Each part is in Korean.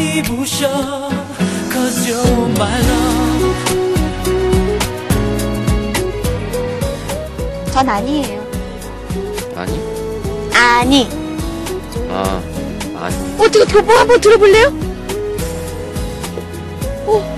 이 부셔 Cause you're my love 전 아니에요. 아니? 아니. 아, 아니. 어떻게, 뭐 한번 들어볼래요? 어,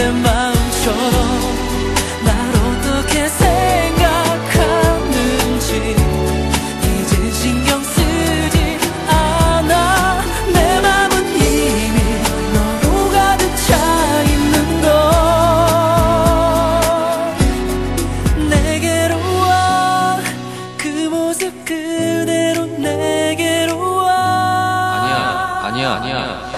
내 마음처럼 날 어떻게 생각하는지 이제 신경 쓰지 않아. 내 맘은 이미 너로 가득 차 있는 걸 내게로 와 그 모습 그대로 내게로 와. 아니야 아니야.